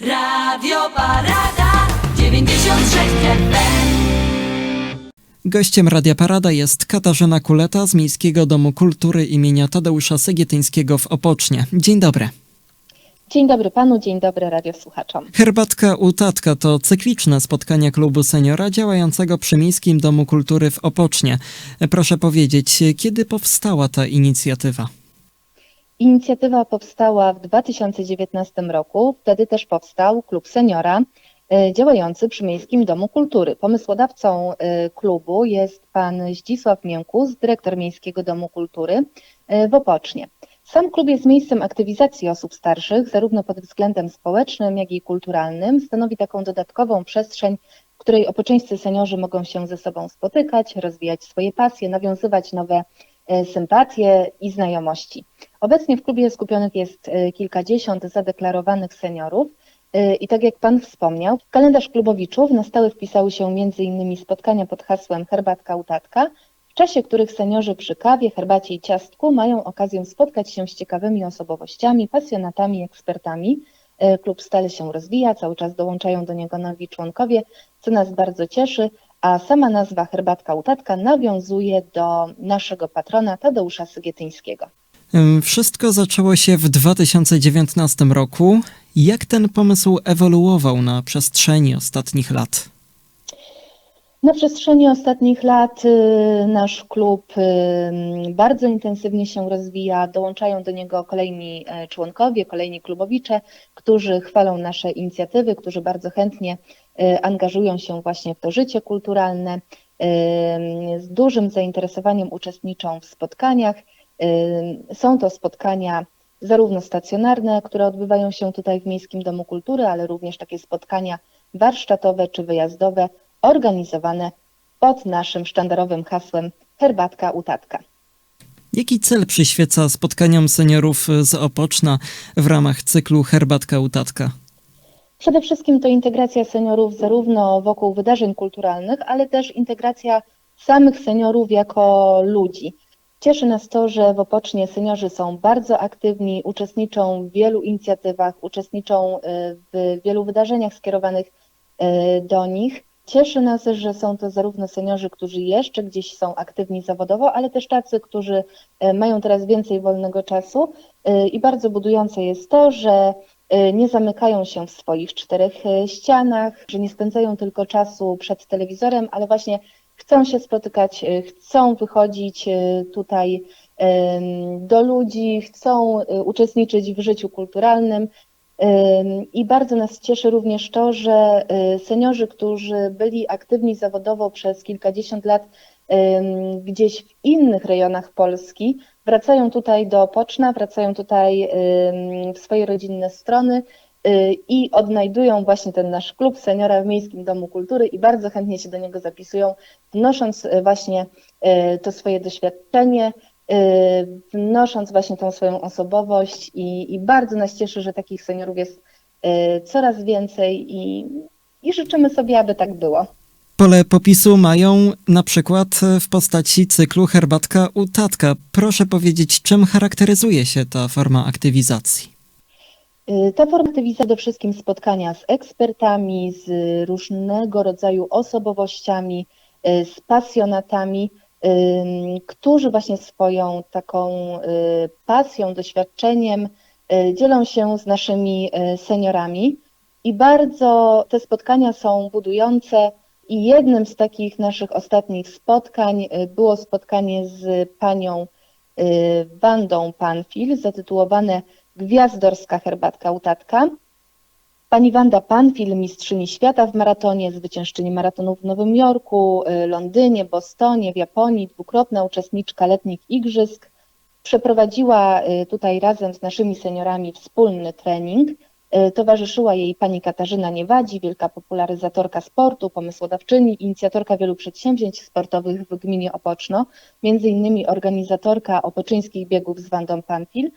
Radio Parada 96 FM. Gościem Radia Parada jest Katarzyna Kuleta z Miejskiego Domu Kultury imienia Tadeusza Segietyńskiego w Opocznie. Dzień dobry. Dzień dobry panu, dzień dobry radiosłuchaczom. Herbatka u Tatka to cykliczne spotkania klubu seniora działającego przy Miejskim Domu Kultury w Opocznie. Proszę powiedzieć, kiedy powstała ta inicjatywa? Inicjatywa powstała w 2019 roku, wtedy też powstał klub seniora e, działający przy Miejskim Domu Kultury. Pomysłodawcą e, klubu jest pan Zdzisław Miękus, dyrektor Miejskiego Domu Kultury e, w Opocznie. Sam klub jest miejscem aktywizacji osób starszych, zarówno pod względem społecznym, jak i kulturalnym. Stanowi taką dodatkową przestrzeń, w której opoczeńscy seniorzy mogą się ze sobą spotykać, rozwijać swoje pasje, nawiązywać nowe sympatie i znajomości. Obecnie w klubie skupionych jest e, kilkadziesiąt zadeklarowanych seniorów. E, I tak jak Pan wspomniał, w kalendarz klubowiczów na stałe wpisały się m.in. spotkania pod hasłem Herbatka Utatka, w czasie których seniorzy przy kawie, herbacie i ciastku mają okazję spotkać się z ciekawymi osobowościami, pasjonatami, ekspertami. E, Klub stale się rozwija, cały czas dołączają do niego nowi członkowie, co nas bardzo cieszy, a sama nazwa Herbatka Utatka nawiązuje do naszego patrona Tadeusza Sygietyńskiego. Wszystko zaczęło się w 2019 roku. Jak ten pomysł ewoluował na przestrzeni ostatnich lat? Na przestrzeni ostatnich lat y, nasz klub y, bardzo intensywnie się rozwija. Dołączają do niego kolejni e, członkowie, kolejni klubowicze, którzy chwalą nasze inicjatywy, którzy bardzo chętnie y, angażują się właśnie w to życie kulturalne. Z dużym zainteresowaniem uczestniczą w spotkaniach. Są to spotkania zarówno stacjonarne, które odbywają się tutaj w Miejskim Domu Kultury, ale również takie spotkania warsztatowe czy wyjazdowe, organizowane pod naszym sztandarowym hasłem Herbatka u Tatka. Jaki cel przyświeca spotkaniom seniorów z Opoczna w ramach cyklu Herbatka u Tatka? Przede wszystkim to integracja seniorów zarówno wokół wydarzeń kulturalnych, ale też integracja samych seniorów jako ludzi. Cieszy nas to, że w Opocznie seniorzy są bardzo aktywni, uczestniczą w wielu inicjatywach, uczestniczą y, w wielu wydarzeniach skierowanych y, do nich. Cieszy nas, że są to zarówno seniorzy, którzy jeszcze gdzieś są aktywni zawodowo, ale też tacy, którzy y, mają teraz więcej wolnego czasu. I bardzo budujące jest to, że nie zamykają się w swoich czterech ścianach, że nie spędzają tylko czasu przed telewizorem, ale właśnie chcą się spotykać, y, chcą wychodzić y, tutaj do ludzi, chcą y, uczestniczyć w życiu kulturalnym. Ym, I bardzo nas cieszy również to, że seniorzy, którzy byli aktywni zawodowo przez kilkadziesiąt lat gdzieś w innych rejonach Polski, wracają tutaj do Poczna, wracają tutaj w swoje rodzinne strony i odnajdują właśnie ten nasz klub seniora w Miejskim Domu Kultury i bardzo chętnie się do niego zapisują, wnosząc y, właśnie y, to swoje doświadczenie, y, wnosząc właśnie tą swoją osobowość i, i bardzo nas cieszy, że takich seniorów jest y, coraz więcej i, i życzymy sobie, aby tak było. Pole popisu mają na przykład w postaci cyklu Herbatka u Tatka. Proszę powiedzieć, czym charakteryzuje się ta forma aktywizacji? Y, Ta forma aktywizacji przede wszystkim spotkania z ekspertami, z różnego rodzaju osobowościami, y, z pasjonatami, którzy właśnie swoją taką y, pasją, doświadczeniem dzielą się z naszymi seniorami. I bardzo te spotkania są budujące. I jednym z takich naszych ostatnich spotkań było spotkanie z panią Wandą Panfil, zatytułowane Gwiazdorska herbatka u tatka. Pani Wanda Panfil, mistrzyni świata w maratonie, zwyciężczyni maratonów w Nowym Jorku, y, Londynie, Bostonie, w Japonii, dwukrotna uczestniczka letnich igrzysk, przeprowadziła y, tutaj razem z naszymi seniorami wspólny trening. Y, Towarzyszyła jej pani Katarzyna Niewadzi, wielka popularyzatorka sportu, pomysłodawczyni, inicjatorka wielu przedsięwzięć sportowych w gminie Opoczno, między innymi organizatorka opoczyńskich biegów z Wandą Panfil.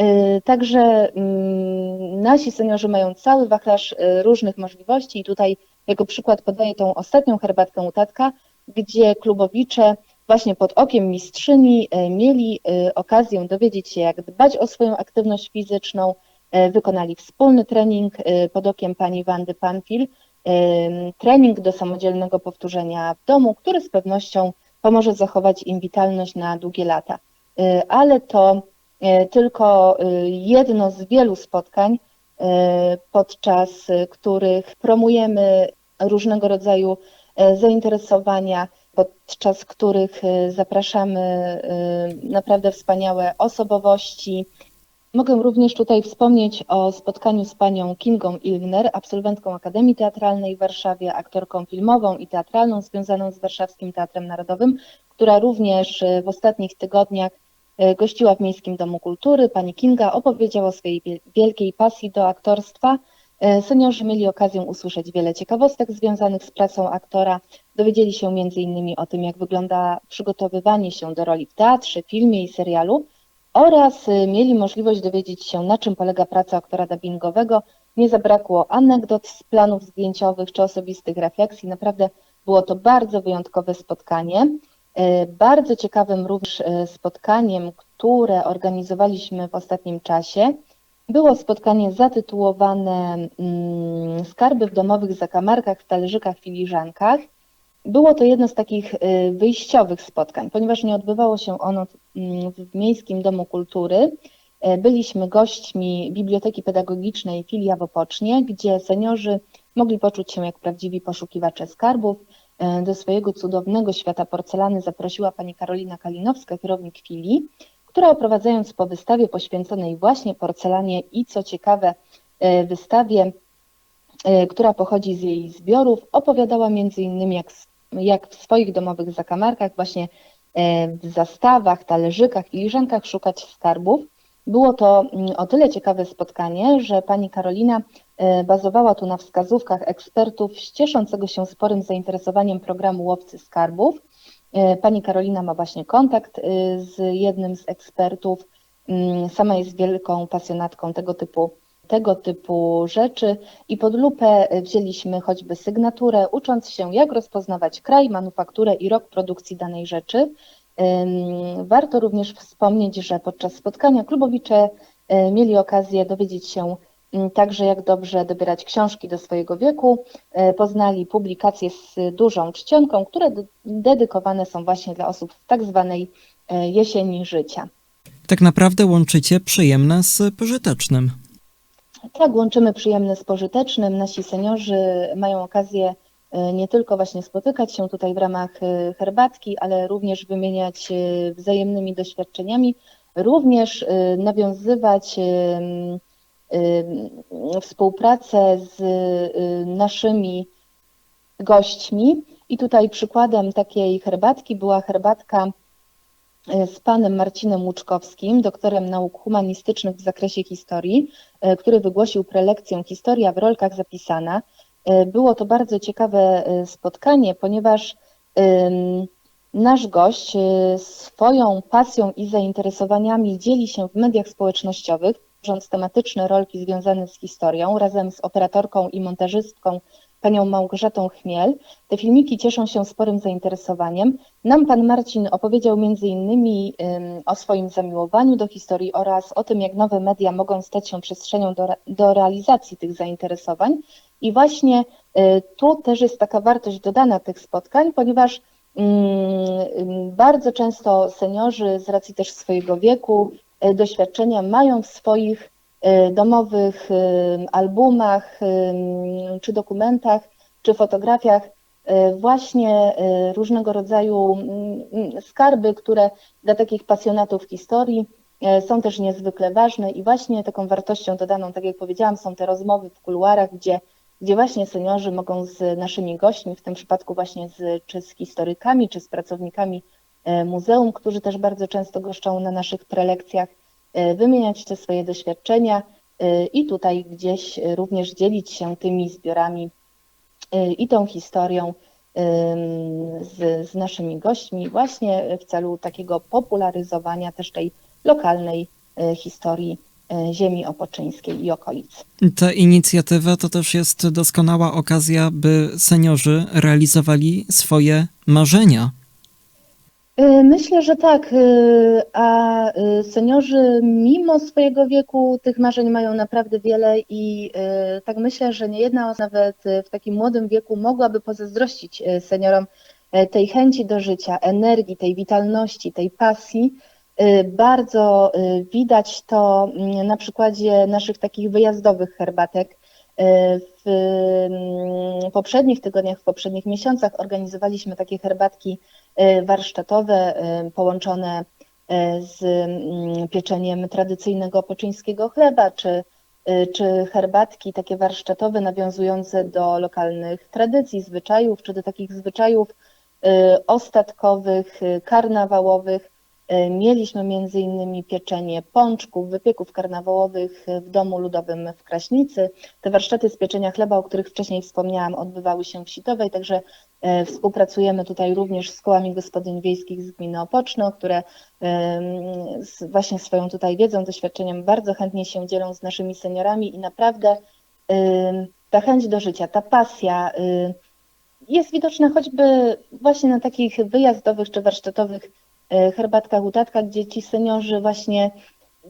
Y, Także mm, nasi seniorzy mają cały wachlarz y, różnych możliwości i tutaj jako przykład podaję tą ostatnią herbatkę u tatka, gdzie klubowicze właśnie pod okiem mistrzyni y, mieli okazję dowiedzieć się, jak dbać o swoją aktywność fizyczną, wykonali wspólny trening pod okiem pani Wandy Panfil, trening do samodzielnego powtórzenia w domu, który z pewnością pomoże zachować im witalność na długie lata. Ale to tylko e, jedno z wielu spotkań, e, podczas e, których promujemy różnego rodzaju e, zainteresowania, podczas których e, zapraszamy e, naprawdę wspaniałe osobowości. Mogę również tutaj wspomnieć o spotkaniu z panią Kingą Ilgner, absolwentką Akademii Teatralnej w Warszawie, aktorką filmową i teatralną związaną z Warszawskim Teatrem Narodowym, która również e, w ostatnich tygodniach e, gościła w Miejskim Domu Kultury. Pani Kinga opowiedziała o swojej wiel- wielkiej pasji do aktorstwa. E, Seniorzy mieli okazję usłyszeć wiele ciekawostek związanych z pracą aktora. Dowiedzieli się m.in. o tym, jak wygląda przygotowywanie się do roli w teatrze, filmie i serialu oraz y, mieli możliwość dowiedzieć się, na czym polega praca aktora dubbingowego. Nie zabrakło anegdot z planów zdjęciowych czy osobistych refleksji. Naprawdę było to bardzo wyjątkowe spotkanie. Y, Bardzo ciekawym również y, spotkaniem, które organizowaliśmy w ostatnim czasie, było spotkanie zatytułowane mm, Skarby w domowych zakamarkach, w talerzykach, filiżankach. Było to jedno z takich y, wyjściowych spotkań, ponieważ nie odbywało się ono mm, w Miejskim Domu Kultury. E, Byliśmy gośćmi Biblioteki Pedagogicznej Filia w Opocznie, gdzie seniorzy mogli poczuć się jak prawdziwi poszukiwacze skarbów. E, Do swojego cudownego świata porcelany zaprosiła pani Karolina Kalinowska, kierownik filii, która oprowadzając po wystawie poświęconej właśnie porcelanie i co ciekawe e, wystawie, e, która pochodzi z jej zbiorów, opowiadała między innymi jak, jak w swoich domowych zakamarkach, właśnie w zastawach, talerzykach, filiżankach szukać skarbów. Było to mm, o tyle ciekawe spotkanie, że pani Karolina bazowała tu na wskazówkach ekspertów cieszącego się sporym zainteresowaniem programu Łowcy Skarbów. E, Pani Karolina ma właśnie kontakt e, z jednym z ekspertów. Mm, Sama jest wielką pasjonatką tego typu, tego typu rzeczy i pod lupę e, wzięliśmy choćby sygnaturę, ucząc się, jak rozpoznawać kraj, manufakturę i rok produkcji danej rzeczy. Ym, Warto również wspomnieć, że podczas spotkania klubowicze e, mieli okazję dowiedzieć się mm, także, jak dobrze dobierać książki do swojego wieku. E, Poznali publikacje z dużą czcionką, które de- dedykowane są właśnie dla osób w tak zwanej e, jesieni życia. Tak naprawdę łączycie przyjemne z pożytecznym. Tak, łączymy przyjemne z pożytecznym. Nasi seniorzy mają okazję e, nie tylko właśnie spotykać się tutaj w ramach herbatki, ale również wymieniać wzajemnymi doświadczeniami, również nawiązywać współpracę z e, naszymi gośćmi. I tutaj przykładem takiej herbatki była herbatka e, z panem Marcinem Łuczkowskim, doktorem nauk humanistycznych w zakresie historii, który wygłosił prelekcję Historia w rolkach zapisana. Było to bardzo ciekawe spotkanie, ponieważ nasz gość swoją pasją i zainteresowaniami dzieli się w mediach społecznościowych, tworząc tematyczne rolki związane z historią razem z operatorką i montażystką panią Małgorzatą Chmiel. Te filmiki cieszą się sporym zainteresowaniem. Nam pan Marcin opowiedział ym, o swoim zamiłowaniu do historii oraz o tym, jak nowe media mogą stać się przestrzenią do, do realizacji tych zainteresowań. I właśnie y, tu też jest taka wartość dodana tych spotkań, ponieważ ym, ym, bardzo często seniorzy z racji też swojego wieku, y, doświadczenia mają w swoich y, domowych y, albumach czy dokumentach, czy fotografiach właśnie różnego rodzaju skarby, które dla takich pasjonatów historii są też niezwykle ważne i właśnie taką wartością dodaną, tak jak powiedziałam, są te rozmowy w kuluarach, gdzie, gdzie właśnie seniorzy mogą z naszymi gośćmi, w tym przypadku właśnie z, czy z historykami, czy z pracownikami muzeum, którzy też bardzo często goszczą na naszych prelekcjach, y, wymieniać te swoje doświadczenia y, i tutaj gdzieś również dzielić się tymi zbiorami i tą historią z, z naszymi gośćmi właśnie w celu takiego popularyzowania też tej lokalnej historii ziemi opoczyńskiej i okolic. Ta inicjatywa to też jest doskonała okazja, by seniorzy realizowali swoje marzenia. Y, Myślę, że tak, y, a y, seniorzy mimo swojego wieku tych marzeń mają naprawdę wiele i tak myślę, że nie jedna osoba nawet w takim młodym wieku mogłaby pozazdrościć seniorom tej chęci do życia, energii, tej witalności, tej pasji. Bardzo widać to mm, na przykładzie naszych takich wyjazdowych herbatek. W mm, poprzednich tygodniach, w poprzednich miesiącach organizowaliśmy takie herbatki warsztatowe y, połączone y, z mm, pieczeniem tradycyjnego poczyńskiego chleba, czy, y, czy herbatki takie warsztatowe nawiązujące do lokalnych tradycji, zwyczajów, czy do takich zwyczajów y, ostatkowych, y, karnawałowych. Y, Mieliśmy między innymi pieczenie pączków, wypieków karnawałowych w Domu Ludowym w Kraśnicy. Te warsztaty z pieczenia chleba, o których wcześniej wspomniałam, odbywały się w Sitowej, także e, współpracujemy tutaj również z kołami gospodyń wiejskich z gminy Opoczno, które właśnie swoją tutaj wiedzą, doświadczeniem bardzo chętnie się dzielą z naszymi seniorami i naprawdę ta chęć do życia, ta pasja jest widoczna choćby właśnie na takich wyjazdowych czy warsztatowych e, herbatkach, utatkach, gdzie ci seniorzy właśnie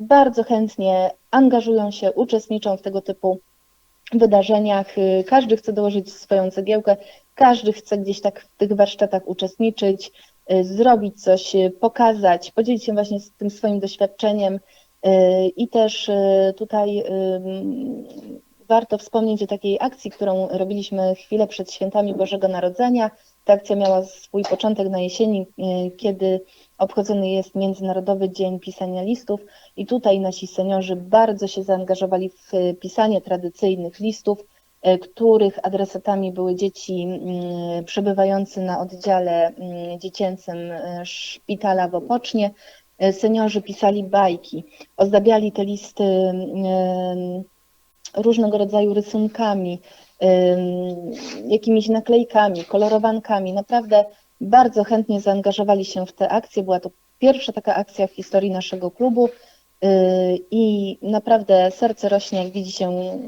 bardzo chętnie angażują się, uczestniczą w tego typu wydarzeniach. Y, Każdy chce dołożyć swoją cegiełkę, każdy chce gdzieś tak w tych warsztatach uczestniczyć, y, zrobić coś, y, pokazać, podzielić się właśnie tym swoim doświadczeniem. I też tutaj warto wspomnieć o takiej akcji, którą robiliśmy chwilę przed świętami Bożego Narodzenia. Ta akcja miała swój początek na jesieni, y, kiedy obchodzony jest Międzynarodowy Dzień Pisania Listów i tutaj nasi seniorzy bardzo się zaangażowali w y, pisanie tradycyjnych listów, y, których adresatami były dzieci mm, przebywające na oddziale mm, dziecięcym szpitala w Opocznie. Seniorzy pisali bajki, ozdabiali te listy y, różnego rodzaju rysunkami, jakimiś naklejkami, kolorowankami. Naprawdę bardzo chętnie zaangażowali się w tę akcję. Była to pierwsza taka akcja w historii naszego klubu yy, i naprawdę serce rośnie, jak widzi się,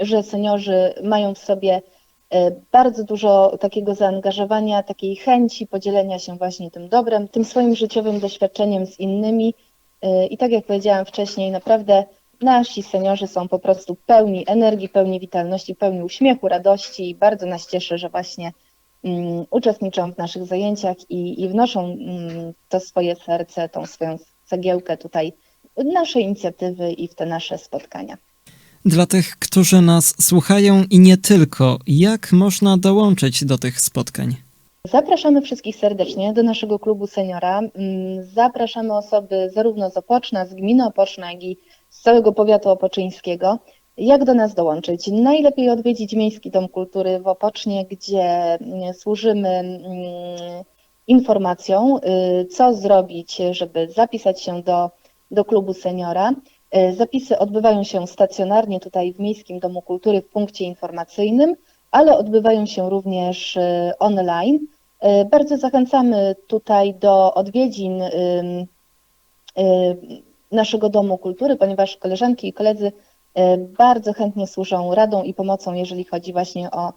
że seniorzy mają w sobie yy, bardzo dużo takiego zaangażowania, takiej chęci podzielenia się właśnie tym dobrem, tym swoim życiowym doświadczeniem z innymi. Yy, I tak jak powiedziałam wcześniej, naprawdę nasi seniorzy są po prostu pełni energii, pełni witalności, pełni uśmiechu, radości i bardzo nas cieszy, że właśnie mm, uczestniczą w naszych zajęciach i, i wnoszą mm, to swoje serce, tą swoją cegiełkę tutaj w nasze inicjatywy i w te nasze spotkania. Dla tych, którzy nas słuchają i nie tylko, jak można dołączyć do tych spotkań? Zapraszamy wszystkich serdecznie do naszego klubu seniora. Mm, Zapraszamy osoby zarówno z Opoczna, z gminy Opoczna, jak i z całego powiatu opoczyńskiego. Jak do nas dołączyć? Najlepiej odwiedzić Miejski Dom Kultury w Opocznie, gdzie mm, służymy mm, informacją, y, co zrobić, żeby zapisać się do, do klubu seniora. Y, Zapisy odbywają się stacjonarnie tutaj w Miejskim Domu Kultury w punkcie informacyjnym, ale odbywają się również y, online. Bardzo zachęcamy tutaj do odwiedzin naszego Domu Kultury, ponieważ koleżanki i koledzy y, bardzo chętnie służą radą i pomocą, jeżeli chodzi właśnie o,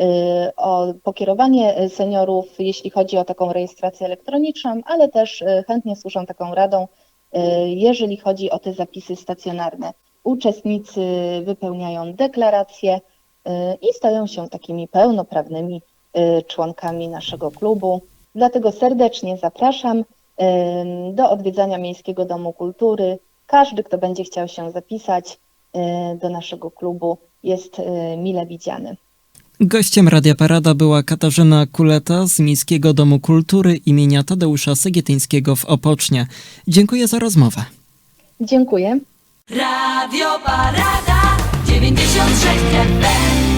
y, o pokierowanie seniorów, jeśli chodzi o taką rejestrację elektroniczną, ale też y, chętnie służą taką radą, jeżeli chodzi o te zapisy stacjonarne. Uczestnicy wypełniają deklaracje i stają się takimi pełnoprawnymi członkami naszego klubu. Dlatego serdecznie zapraszam do odwiedzania Miejskiego Domu Kultury. Każdy, kto będzie chciał się zapisać y, do naszego klubu, jest y, mile widziany. Gościem Radia Parada była Katarzyna Kuleta z Miejskiego Domu Kultury imienia Tadeusza Segietyńskiego w Opocznie. Dziękuję za rozmowę. Dziękuję. Radio Parada 96 FM